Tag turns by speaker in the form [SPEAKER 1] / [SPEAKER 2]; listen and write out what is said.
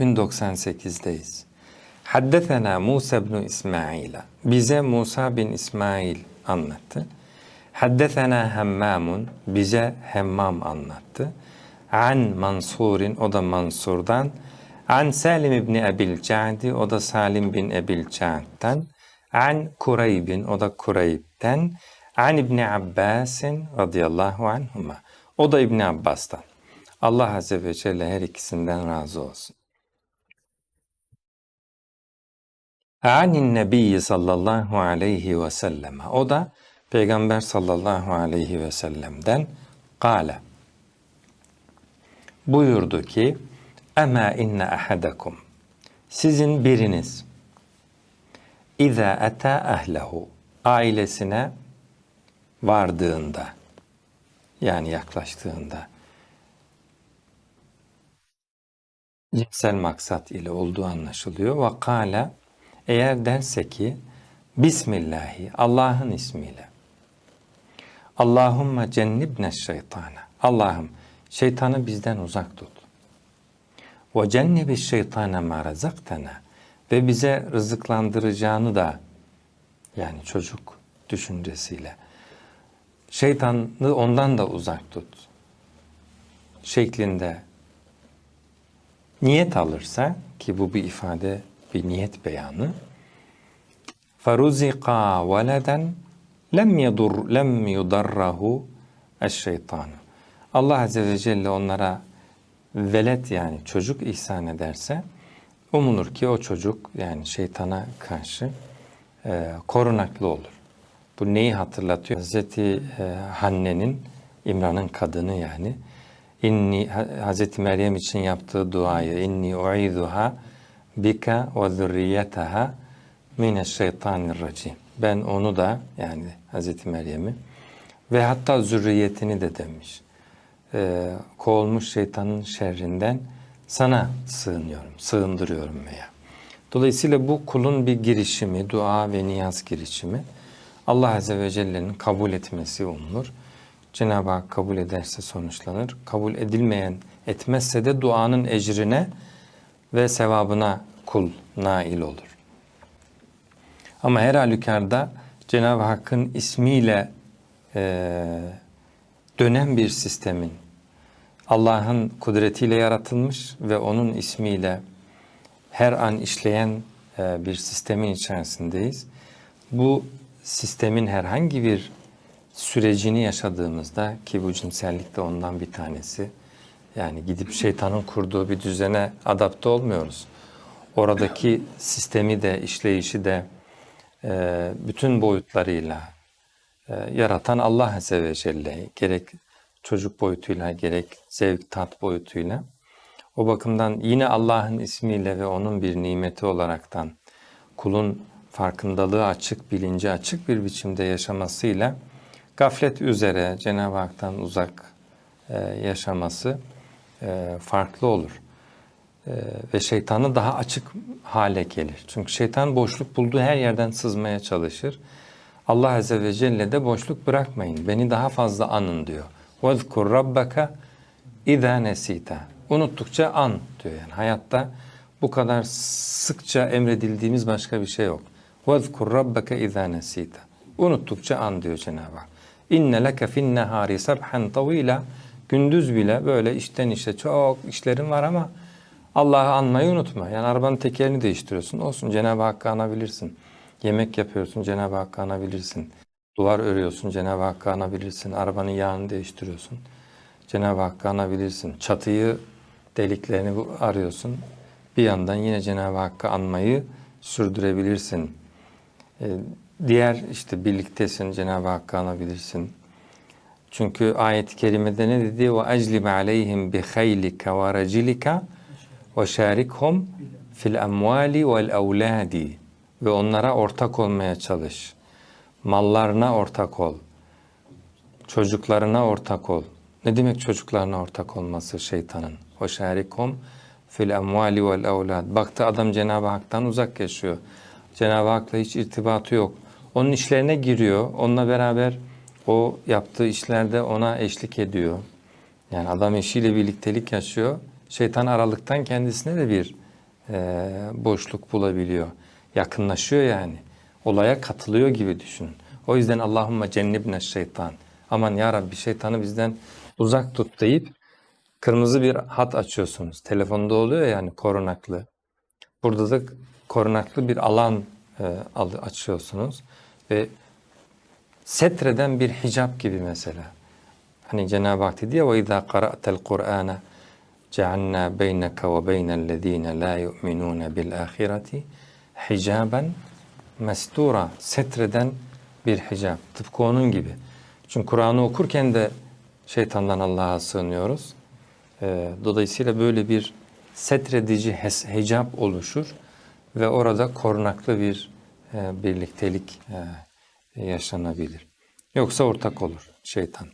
[SPEAKER 1] 3098'deyiz. Haddesena Musa bin İsmail'a. Bize Musa bin İsmail anlattı. Haddesena Hemmamun. Bize Hemmam anlattı. An Mansur'in. O da Mansur'dan. An Salim İbni Ebil Ca'di. O da Salim bin Ebil Ca'd'dan. An Kureyb'in. O da Kureyb'den. An İbni Abbas'in radıyallahu anhuma. O da İbni Abbas'tan. Allah Azze ve Celle her ikisinden razı olsun. Anin Nebiyyi sallallahu aleyhi ve selleme. O da Peygamber sallallahu aleyhi ve sellem'den kâle. Buyurdu ki Ema inne ahadakum. Sizin biriniz İza ata ahlehu ailesine vardığında yani yaklaştığında cinsel maksat ile olduğu anlaşılıyor. Ve kâle eğer derse ki Bismillahi Allah'ın ismiyle. Allahumma cennibne şeytana Allah'ım şeytanı bizden uzak tut. Ve cennibi şeytana ma razaktana ve bize rızıklandıracağını da yani çocuk düşüncesiyle. Şeytanı ondan da uzak tut. Şeklinde niyet alırsa ki bu bir ifade bir niyet beyanı faruzika veleden lem yedur lem yudarrahu eşşeytan Allah azze ve celle onlara velet yani çocuk ihsan ederse umulur ki o çocuk yani şeytana karşı e, korunaklı olur. Bu neyi hatırlatıyor? Hazreti e, Hanne'nin İmran'ın kadını yani inni Hazreti Meryem için yaptığı duayı inni uizuha bika ve zürriyetaha mineşşeytanirracim. Ben onu da yani Hazreti Meryem'i ve hatta zürriyetini de demiş. Ee, kovulmuş şeytanın şerrinden sana sığınıyorum, sığındırıyorum veya. Dolayısıyla bu kulun bir girişimi, dua ve niyaz girişimi Allah Azze ve Celle'nin kabul etmesi umulur. Cenab-ı Hak kabul ederse sonuçlanır. Kabul edilmeyen etmezse de duanın ecrine ve sevabına kul nail olur. Ama her halükarda Cenab-ı Hakk'ın ismiyle e, dönen bir sistemin Allah'ın kudretiyle yaratılmış ve onun ismiyle her an işleyen e, bir sistemin içerisindeyiz. Bu sistemin herhangi bir sürecini yaşadığımızda ki bu cinsellik de ondan bir tanesi. Yani gidip şeytanın kurduğu bir düzene adapte olmuyoruz. Oradaki sistemi de, işleyişi de e, bütün boyutlarıyla e, yaratan Allah Azze ve Celle gerek çocuk boyutuyla gerek zevk tat boyutuyla o bakımdan yine Allah'ın ismiyle ve onun bir nimeti olaraktan kulun farkındalığı açık, bilinci açık bir biçimde yaşamasıyla gaflet üzere Cenab-ı Hak'tan uzak e, yaşaması e, farklı olur. E, ve şeytanı daha açık hale gelir. Çünkü şeytan boşluk bulduğu her yerden sızmaya çalışır. Allah Azze ve Celle de boşluk bırakmayın. Beni daha fazla anın diyor. وَذْكُرْ رَبَّكَ اِذَا نَسِيتَ Unuttukça an diyor yani. Hayatta bu kadar sıkça emredildiğimiz başka bir şey yok. وَذْكُرْ رَبَّكَ اِذَا نَسِيتَ Unuttukça an diyor Cenab-ı Hak. İnne leke fin nehari sabhan tavila. Gündüz bile böyle işten işe çok işlerin var ama Allah'ı anmayı unutma. Yani arabanın tekerini değiştiriyorsun. Olsun Cenab-ı Hakk'ı anabilirsin. Yemek yapıyorsun Cenab-ı Hakk'ı anabilirsin. Duvar örüyorsun Cenab-ı Hakk'ı anabilirsin. Arabanın yağını değiştiriyorsun. Cenab-ı Hakk'ı anabilirsin. Çatıyı deliklerini arıyorsun. Bir yandan yine Cenab-ı Hakk'ı anmayı sürdürebilirsin. Ee, diğer işte birliktesin Cenab-ı Hakk'ı anabilirsin. Çünkü ayet-i kerimede ne dedi? Ve eclib aleyhim bi haylika ve racilika ve şarikhum fil emvali vel evladi ve onlara ortak olmaya çalış. Mallarına ortak ol. Çocuklarına ortak ol. Ne demek çocuklarına ortak olması şeytanın? O şarikhum fil emvali vel evlad. Baktı adam Cenab-ı Hak'tan uzak yaşıyor. Cenab-ı Hak'la hiç irtibatı yok. Onun işlerine giriyor. Onunla beraber o yaptığı işlerde ona eşlik ediyor. Yani adam eşiyle birliktelik yaşıyor. Şeytan aralıktan kendisine de bir e, boşluk bulabiliyor. Yakınlaşıyor yani. Olaya katılıyor gibi düşünün. O yüzden Allahümme cennibne şeytan. Aman ya Rabbi şeytanı bizden uzak tut deyip kırmızı bir hat açıyorsunuz. Telefonda oluyor yani korunaklı. Burada da korunaklı bir alan e, açıyorsunuz ve setreden bir hicap gibi mesela. Hani Cenab-ı Hak dedi ya qara'tel Kur'âne cealnâ beyneke ve beynellezîne lâ yu'minûne bil âhireti hicaben mestura setreden bir hicap. Tıpkı onun gibi. Çünkü Kur'an'ı okurken de şeytandan Allah'a sığınıyoruz. Ee, dolayısıyla böyle bir setredici hicap oluşur ve orada korunaklı bir e, birliktelik e, yaşanabilir. Yoksa ortak olur şeytan.